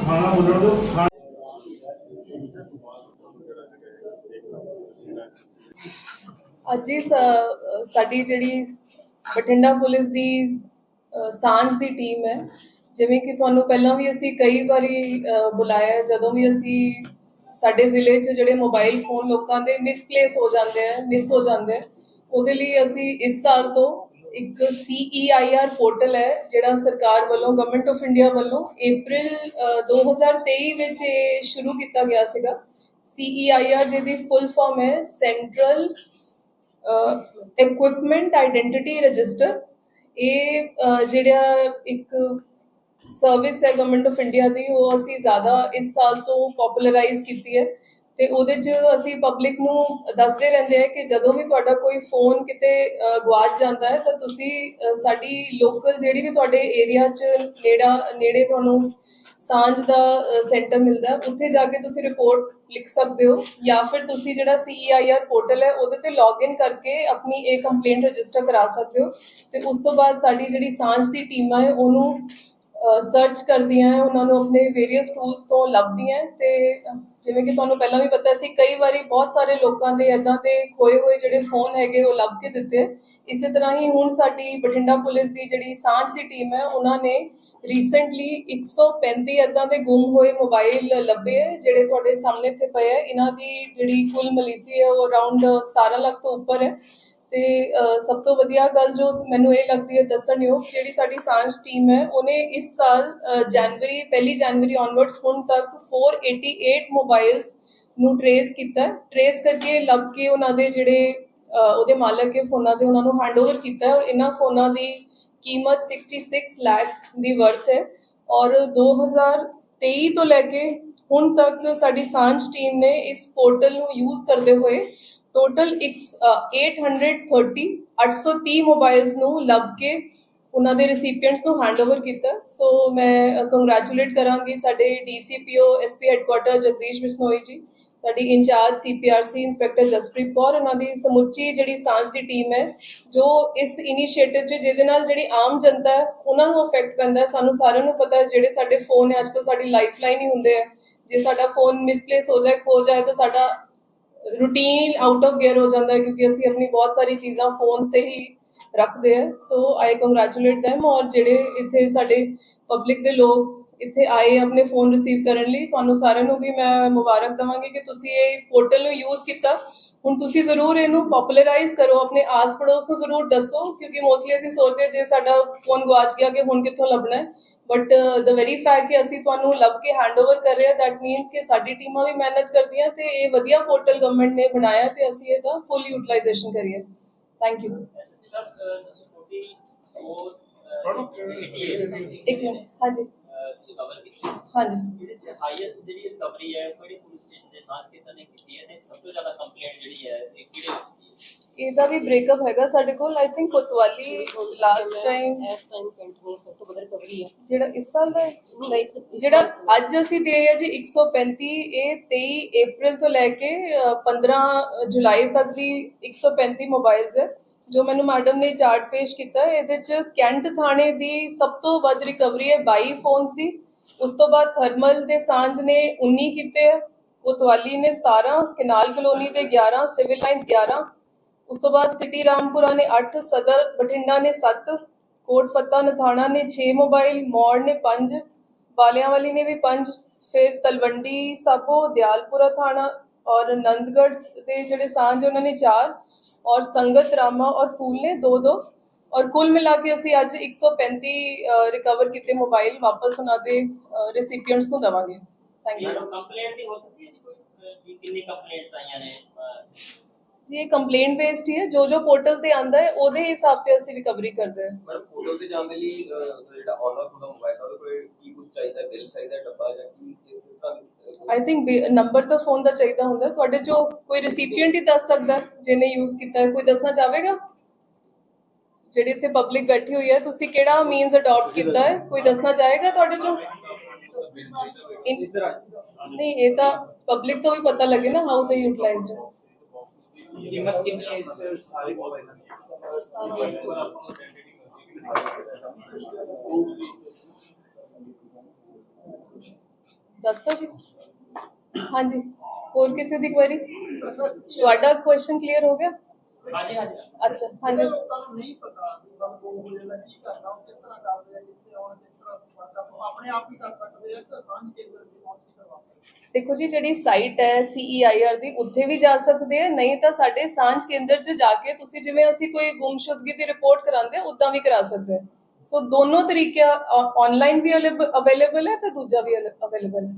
ਖਾਣਾ ਬੋਲਣ ਦੋ ਅੱਜ ਇਸ ਸਾਡੀ ਜਿਹੜੀ ਬਠਿੰਡਾ ਪੁਲਿਸ ਦੀ ਸਾਂਝ ਦੀ ਟੀਮ ਹੈ ਜਿਵੇਂ ਕਿ ਤੁਹਾਨੂੰ ਪਹਿਲਾਂ ਵੀ ਅਸੀਂ ਕਈ ਵਾਰੀ ਅ, ਬੁਲਾਇਆ ਜਦੋਂ ਵੀ ਅਸੀਂ ਸਾਡੇ ਜ਼ਿਲ੍ਹੇ 'ਚ ਜਿਹੜੇ ਮੋਬਾਈਲ ਫੋਨ ਲੋਕਾਂ ਦੇ ਮਿਸਪਲੇਸ ਹੋ ਜਾਂਦੇ ਆ ਮਿਸ ਹੋ ਜਾਂਦੇ ਆ। ਉਹਦੇ ਲਈ ਅਸੀਂ ਇਸ ਸਾਲ ਤੋਂ ਇੱਕ CEIR ਪੋਰਟਲ ਹੈ ਜਿਹੜਾ ਸਰਕਾਰ ਵੱਲੋਂ ਗਵਰਨਮੈਂਟ ਆਫ ਇੰਡੀਆ ਵੱਲੋਂ April ਅ, 2023 ਵਿੱਚ ਇਹ ਸ਼ੁਰੂ ਕੀਤਾ ਗਿਆ ਸੀਗਾ। CEIR ਜਿਹਦੀ ਫੁੱਲ ਫਾਰਮ ਹੈ ਸੈਂਟਰਲ ਇਕਵਿਪਮੈਂਟ ਆਇਡੈਂਟੀਟੀ ਰਜਿਸਟਰ ਇਹ ਜਿਹੜਾ ਇੱਕ ਸਰਵਿਸ ਹੈ ਗਵਰਨਮੈਂਟ ਆਫ ਇੰਡੀਆ ਦੀ ਉਹ ਅਸੀਂ ਜ਼ਿਆਦਾ ਇਸ ਸਾਲ ਤੋਂ ਪਪੂਲਰਾਈਜ਼ ਕੀਤੀ ਹੈ ਤੇ ਉਹਦੇ 'ਚ ਅਸੀਂ ਪਬਲਿਕ ਨੂੰ ਦੱਸਦੇ ਰਹਿੰਦੇ ਹਾਂ ਕਿ ਜਦੋਂ ਵੀ ਤੁਹਾਡਾ ਕੋਈ ਫੋਨ ਕਿਤੇ ਅਹ, ਗਵਾਚ ਜਾਂਦਾ ਹੈ ਤਾਂ ਤੁਸੀਂ ਸਾਡੀ ਲੋਕਲ ਜਿਹੜੀ ਵੀ ਤੁਹਾਡੇ ਏਰੀਆ 'ਚ ਨੇੜਾ ਨੇੜੇ ਤੁਹਾਨੂੰ ਸਾਂਝ ਦਾ ਸੈਂਟਰ ਮਿਲਦਾ ਉੱਥੇ ਜਾ ਕੇ ਤੁਸੀਂ ਰਿਪੋਰਟ ਲਿਖ ਸਕਦੇ ਹੋ ਜਾਂ ਫਿਰ ਤੁਸੀਂ ਜਿਹੜਾ CEIR ਪੋਰਟਲ ਹੈ ਉਹਦੇ ਤੇ ਲੌਗਇਨ ਕਰਕੇ ਆਪਣੀ ਇਹ ਕੰਪਲੇਂਟ ਰਜਿਸਟਰ ਕਰਾ ਸਕਦੇ ਹੋ ਤੇ ਉਸ ਤੋਂ ਬਾਅਦ ਸਾਡੀ ਜਿਹੜੀ ਸਾਂਝ ਦੀ ਟੀਮਾਂ ਹੈ ਉਹਨੂੰ ਸਰਚ ਕਰਦੀਆਂ ਹੈ, ਉਹਨਾਂ ਨੂੰ ਆਪਣੇ ਵੇਰੀਅਸ ਟੂਲਸ ਤੋਂ ਲੱਭਦੀਆਂ ਹੈ ਤੇ ਜਿਵੇਂ ਕਿ ਤੁਹਾਨੂੰ ਪਹਿਲਾਂ ਵੀ ਪਤਾ ਸੀ, ਕਈ ਵਾਰੀ ਬਹੁਤ ਸਾਰੇ ਲੋਕਾਂ ਦੇ ਇਦਾਂ ਦੇ ਖੋਏ ਹੋਏ ਜਿਹੜੇ ਫੋਨ ਹੈਗੇ, ਉਹ ਲੱਭ ਕੇ ਦਿੱਤੇ ਇਸੇ ਤਰ੍ਹਾਂ ਹੀ ਹੁਣ ਸਾਡੀ ਬਠਿੰਡਾ ਪੁਲਿਸ ਦੀ ਜਿਹੜੀ ਸਾਂਝ ਦੀ ਟੀਮ ਹੈ, ਉਹਨਾਂ ਨੇ ਰੀਸੈਂਟਲੀ 135 ਇਦਾਂ ਦੇ ਗੁੰਮ ਹੋਏ ਮੋਬਾਈਲ ਲੱਭੇ ਹੈ, ਜਿਹੜੇ ਤੁਹਾਡੇ ਸਾਹਮਣੇ ਇੱਥੇ ਪਏ ਹੈ। ਇਹਨਾਂ ਦੀ ਜਿਹੜੀ ਕੁੱਲ ਮਲੀਤੀ ਹੈ, ਉਹ ਅਰਾਊਂਡ 17 ਲੱਖ ਤੋਂ ਉੱਪਰ ਹੈ। ਤੇ ਸਭ ਤੋਂ ਵਧੀਆ ਗੱਲ ਜੋ ਮੈਨੂੰ ਇਹ ਲੱਗਦੀ ਹੈ ਦੱਸਣਯੋਗ ਜਿਹੜੀ ਸਾਡੀ ਸਾਂਝ ਟੀਮ ਹੈ ਉਹਨੇ ਇਸ ਸਾਲ ਅਹ, ਜਨਵਰੀ ਪਹਿਲੀ ਜਨਵਰੀ ਔਨਵਰਡਸ ਹੁਣ ਤੱਕ 488 ਮੋਬਾਈਲਸ ਨੂੰ ਟਰੇਸ ਕੀਤਾ ਟਰੇਸ ਕਰਕੇ ਲੱਭ ਕੇ ਉਹਨਾਂ ਦੇ ਜਿਹੜੇ ਉਹਦੇ ਮਾਲਕ ਹੈ ਫੋਨਾਂ ਦੇ ਉਹਨਾਂ ਨੂੰ ਹੈਂਡਓਵਰ ਕੀਤਾ ਔਰ ਇਹਨਾਂ ਫੋਨਾਂ ਦੀ ਕੀਮਤ 66 ਲੱਖ ਦੀ ਵਰਥ ਹੈ। ਔਰ 2023 ਤੋਂ ਲੈ ਕੇ ਹੁਣ ਤੱਕ ਸਾਡੀ ਸਾਂਝ ਟੀਮ ਨੇ ਇਸ ਪੋਰਟਲ ਨੂੰ ਯੂਜ਼ ਕਰਦੇ ਹੋਏ ਟੋਟਲ 830 830 ਮੋਬਾਈਲਸ ਨੂੰ ਲੱਭ ਕੇ ਉਹਨਾਂ ਦੇ ਰੈਸਿਪੀਐਂਟਸ ਨੂੰ ਹੈਂਡਓਵਰ ਕੀਤਾ। ਸੋ ਮੈਂ ਕੰਗ੍ਰੈਚੁਲੇਟ ਕਰਾਂਗੀ ਸਾਡੇ DCPO SP headquarter Jagdish Bishnoi ji, ਸਾਡੀ in charge CPRC inspector Jaspreet Kaur, ਇਹਨਾਂ ਦੀ ਸਮੁੱਚੀ ਜਿਹੜੀ ਸਾਂਝ ਦੀ ਟੀਮ ਹੈ, ਜੋ ਇਸ ਇਨੀਸ਼ੀਏਟਿਵ 'ਚ, ਜਿਹਦੇ ਨਾਲ ਜਿਹੜੀ ਆਮ ਜਨਤਾ ਹੈ, ਉਹਨਾਂ ਨੂੰ ਅਫੈਕਟ ਪੈਂਦਾ ਸਾਨੂੰ ਸਾਰਿਆਂ ਨੂੰ ਪਤਾ ਹੈ, ਜਿਹੜੇ ਸਾਡੇ ਫੋਨ ਹੈ ਅੱਜਕੱਲ ਸਾਡੀ ਲਾਈਫਲਾਈਨ ਹੀ ਹੁੰਦੇ ਆ। ਜੇ ਸਾਡਾ ਫੋਨ ਮਿਸਪਲੇਸ ਹੋ ਜਾਏ, ਖੋ ਜਾਏ, ਤਾਂ ਸਾਡਾ ਰੂਟੀਨ ਆਊਟ ਆਫ ਗੇਅਰ ਹੋ ਜਾਂਦਾ ਹੈ ਕਿਉਂਕਿ ਅਸੀਂ ਆਪਣੀ ਬਹੁਤ ਸਾਰੀ ਚੀਜ਼ਾਂ ਫੋਨਸ ਤੇ ਹੀ ਰੱਖਦੇ ਆ ਸੋ ਆਈ ਕੰਗ੍ਰੈਚੁਲੇਟ them ਔਰ ਜਿਹੜੇ ਇੱਥੇ ਸਾਡੇ ਪਬਲਿਕ ਦੇ ਲੋਕ ਇੱਥੇ ਆਏ ਆਪਣੇ ਫੋਨ ਰਿਸੀਵ ਕਰਨ ਲਈ, ਤੁਹਾਨੂੰ ਸਾਰਿਆਂ ਨੂੰ ਵੀ ਮੈਂ ਮੁਬਾਰਕ ਦਵਾਂਗੀ ਕਿ ਤੁਸੀਂ ਇਹ ਪੋਰਟਲ ਨੂੰ ਯੂਜ਼ ਕੀਤਾ। ਹੁਣ ਤੁਸੀਂ ਜ਼ਰੂਰ ਇਹਨੂੰ ਪਪੂਲਰਾਈਜ਼ ਕਰੋ ਆਪਣੇ ਆਸ ਪੜੋਸ ਨੂੰ ਜ਼ਰੂਰ ਦੱਸੋ ਕਿਉਂਕਿ ਮੋਸਟਲੀ ਅਸੀਂ ਸੋਚਦੇ ਜੇ ਸਾਡਾ ਫੋਨ ਗਵਾਚ ਗਿਆ ਕਿ ਹੁਣ ਕਿੱਥੋਂ ਲੱਭਣਾ ਹੈ। ਬਟ ਦ ਵੈਰੀ ਫੈਕਟ ਕਿ ਅਸੀਂ ਤੁਹਾਨੂੰ ਲੱਭ ਕੇ ਹੈਂਡਓਵਰ ਕਰ ਰਹੇ ਹਾਂ ਦੈਟ ਮੀਨਸ ਕਿ ਸਾਡੀ ਟੀਮਾਂ ਵੀ ਮਿਹਨਤ ਕਰਦੀਆਂ ਤੇ ਇਹ ਵਧੀਆ ਪੋਰਟਲ ਗਵਰਨਮੈਂਟ ਨੇ ਬਣਾਇਆ ਤੇ ਅਸੀਂ ਇਹਦਾ ਫੁੱਲ ਯੂਟਿਲਾਈਜੇਸ਼ਨ ਕਰੀਏ। ਥੈਂਕ ਯੂ ਇੱਕ ਮਿੰਟ ਹਾਂਜੀ। ਹਾਂਜੀ। ਹਾਈਐਸਟ ਜਿਹੜੀ ਰਿਕਵਰੀ ਹੈ ਕਿਹੜੇ ਪੁਲਿਸ ਸਟੇਸ਼ਨ ਦੇ ਸਾਥ ਕਿਤਨੇ ਨੇ ਕੀਤੀ ਹੈ ਤੇ ਸਭ ਤੋਂ ਜ਼ਿਆਦਾ ਕੰਪਲੇਂਟ ਜਿਹੜੀ ਹੈ ਇਹ ਕਿਹੜੇ? ਇਹਦਾ ਵੀ ਬ੍ਰੇਕਅਪ ਹੈਗਾ ਸਾਡੇ ਕੋਲ I think Kotwali last time ਇਸ ਟਾਈਮ ਕੰਟੀਨਿਊ ਸਭ ਤੋਂ ਵੱਧ ਰਿਕਵਰੀ ਹੈ ਜਿਹੜਾ ਇਸ ਸਾਲ ਦਾ ਹੈ? ਜਿਹੜਾ ਅੱਜ ਅਸੀਂ ਦੇ ਆ ਜੀ 135 ਇਹ 23 April ਤੋਂ ਲੈ ਕੇ ਅ, 15 ਜੁਲਾਈ ਤੱਕ ਦੀ 135 ਮੋਬਾਈਲਸ ਹੈ ਜੋ ਮੈਨੂੰ ਮੈਡਮ ਨੇ ਚਾਰਟ ਪੇਸ਼ ਕੀਤਾ ਇਹਦੇ ਚ ਕੈਂਟ ਥਾਣੇ ਦੀ ਸਭ ਤੋਂ ਵੱਧ ਰਿਕਵਰੀ ਹੈ 22 ਫੋਨਸ ਦੀ ਉਸ ਤੋਂ ਬਾਅਦ ਥਰਮਲ ਦੇ ਸਾਂਝ ਨੇ 19 ਕੀਤੇ ਹੈ ਕੋਤਵਾਲੀ ਨੇ 17 ਕਿਨਾਲ ਕਲੋਨੀ ਦੇ 11 ਸਿਵਲ ਲਾਈਨਸ 11 ਉਸ ਤੋਂ ਬਾਅਦ ਸਿਟੀ ਰਾਮਪੁਰਾ ਨੇ 8 ਸਦਰ ਬਠਿੰਡਾ ਨੇ 7 ਕੋਟ ਫੱਤਾ ਨਥਾਣਾ ਨੇ 6 ਮੋਬਾਈਲ, ਮੌੜ ਨੇ 5 ਬਾਲਿਆਂਵਾਲੀ ਨੇ ਵੀ 5 ਫਿਰ ਤਲਵੰਡੀ ਸਾਬੋ, ਦਿਆਲਪੁਰਾ ਥਾਣਾ ਔਰ ਨੰਦਗੜ੍ਹ ਦੇ ਜਿਹੜੇ ਸਾਂਝ ਉਹਨਾਂ ਨੇ 4 ਔਰ ਸੰਗਤ ਰਾਮਾ ਔਰ ਫੂਲ ਨੇ 2 2 ਔਰ ਕੁੱਲ ਮਿਲਾ ਕੇ ਅਸੀਂ ਅੱਜ 135 ਰਿਕਵਰ ਕੀਤੇ ਮੋਬਾਈਲ ਵਾਪਸ ਉਹਨਾਂ ਦੇ ਰੈਸਿਪੀਐਂਟਸ ਨੂੰ ਦਵਾਂਗੇ। ਥੈਂਕ ਯੂ ਕੰਪਲੇਂਟ ਦੀ ਹੋ ਸਕਦੀ ਹੈ ਜੀ ਕੋਈ? ਕਿੰਨੀ ਕੰਪਲੇਂਟਸ ਆਈਆਂ ਨੇ? ਜੀ ਕੰਪਲੇਂਟ ਬੇਸਡ ਹੀ ਹੈ। ਜੋ ਜੋ ਪੋਰਟਲ ਤੇ ਆਂਦਾ ਹੈ ਉਹਦੇ ਹਿਸਾਬ ਤੇ ਅਸੀਂ ਰਿਕਵਰੀ ਕਰਦੇ ਹਾਂ। ਮੈਡਮ ਪੋਰਟਲ ਤੇ ਜਾਣ ਦੇ ਲਈ ਜਿਹੜਾ ਆਨਲਾਈਨ ਤੁਹਾਡਾ ਮੋਬਾਈਲ ਉਹਦੇ ਕੋਲ ਕੀ ਕੁਝ ਚਾਹੀਦਾ? ਬਿੱਲ ਚਾਹੀਦਾ ਡੱਬਾ ਜਾਂ ਕੀ? ਆਈ ਥਿੰਕ ਨੰਬਰ ਤਾਂ ਫੋਨ ਦਾ ਚਾਹੀਦਾ ਹੁੰਦਾ। ਤੁਹਾਡੇ ਚੋਂ ਕੋਈ ਰੈਸਿਪੀਐਂਟ ਹੀ ਦੱਸ ਸਕਦਾ ਜਿਹਨੇ ਯੂਜ਼ ਕੀਤਾ ਕੋਈ ਦੱਸਣਾ ਚਾਹੇਗਾ ਜਿਹੜੀ ਇੱਥੇ ਪਬਲਿਕ ਬੈਠੀ ਹੋਈ ਹੈ ਤੁਸੀਂ ਕਿਹੜਾ ਮੀਨਸ ਅਡਾਪਟ ਕੀਤਾ ਹੈ? ਕੋਈ ਦੱਸਣਾ ਚਾਹੇਗਾ ਤੁਹਾਡੇ ਚੋਂ? ਇਨ- ਨਹੀਂ ਇਹ ਤਾਂ ਪਬਲਿਕ ਤੋਂ ਵੀ ਪਤਾ ਲੱਗੇ ਨਾ ਹਾਊ ਦੇ ਯੂਟਿਲਾਈਜ਼ਡ ਕੀਮਤ ਕਿੰਨੀ ਹੈ ਇਸ ਸਾਰੇ ਮੋਬਾਈਲਾਂ ਦੀ? ਦੱਸੋ ਜੀ। ਹਾਂਜੀ ਹੋਰ ਕਿਸੇ ਦੀ ਕੁਐਰੀ ਤੁਹਾਡਾ ਕੁਐਸਚਨ ਕਲੀਅਰ ਹੋ ਗਿਆ? ਹਾਂਜੀ ਹਾਂਜੀ। ਅੱਛਾ ਹਾਂਜੀ। ਲੋਕਾਂ ਨੂੰ ਨਹੀਂ ਪਤਾ ਵੀ ਬੰਦ ਹੋ ਜਾਂਦਾ ਕੀ ਕਰਨਾ ਉਹ ਕਿਸ ਤਰ੍ਹਾਂ ਕਰਦੇ ਆ ਕਿੱਥੇ ਆਉਣ ਕਿਸ ਤਰ੍ਹਾਂ ਸੰਪਰਕ ਆਪਾਂ ਆਪਣੇ ਆਪ ਹੀ ਕਰ ਸਕਦੇ ਆ ਕਿ ਸਾਂਝ ਕੇਂਦਰ ਦੀ ਪਹੁੰਚ ਨਹੀਂ ਕਰਵਾ ਸਕਦੇ ਦੇਖੋ ਜੀ ਜਿਹੜੀ ਸਾਈਟ ਹੈ CEIR ਦੀ ਉੱਥੇ ਵੀ ਜਾ ਸਕਦੇ ਆ ਨਹੀਂ ਤਾਂ ਸਾਡੇ ਸਾਂਝ ਕੇਂਦਰ 'ਚ ਜਾ ਕੇ ਤੁਸੀਂ ਜਿਵੇਂ ਅਸੀਂ ਕੋਈ ਗੁੰਮਸ਼ੁਦਗੀ ਦੀ ਰਿਪੋਰਟ ਕਰਾਉਂਦੇ ਉਦਾਂ ਵੀ ਕਰਾ ਸਕਦੇ ਆ। ਸੋ ਦੋਨੋਂ ਤਰੀਕੇ ਆਨਲਾਈਨ ਵੀ ਅਵੇਲੇਬਲ ਹੈ ਤੇ ਦੂਜਾ ਵੀ ਅਵੇਲੇਬਲ ਹੈ?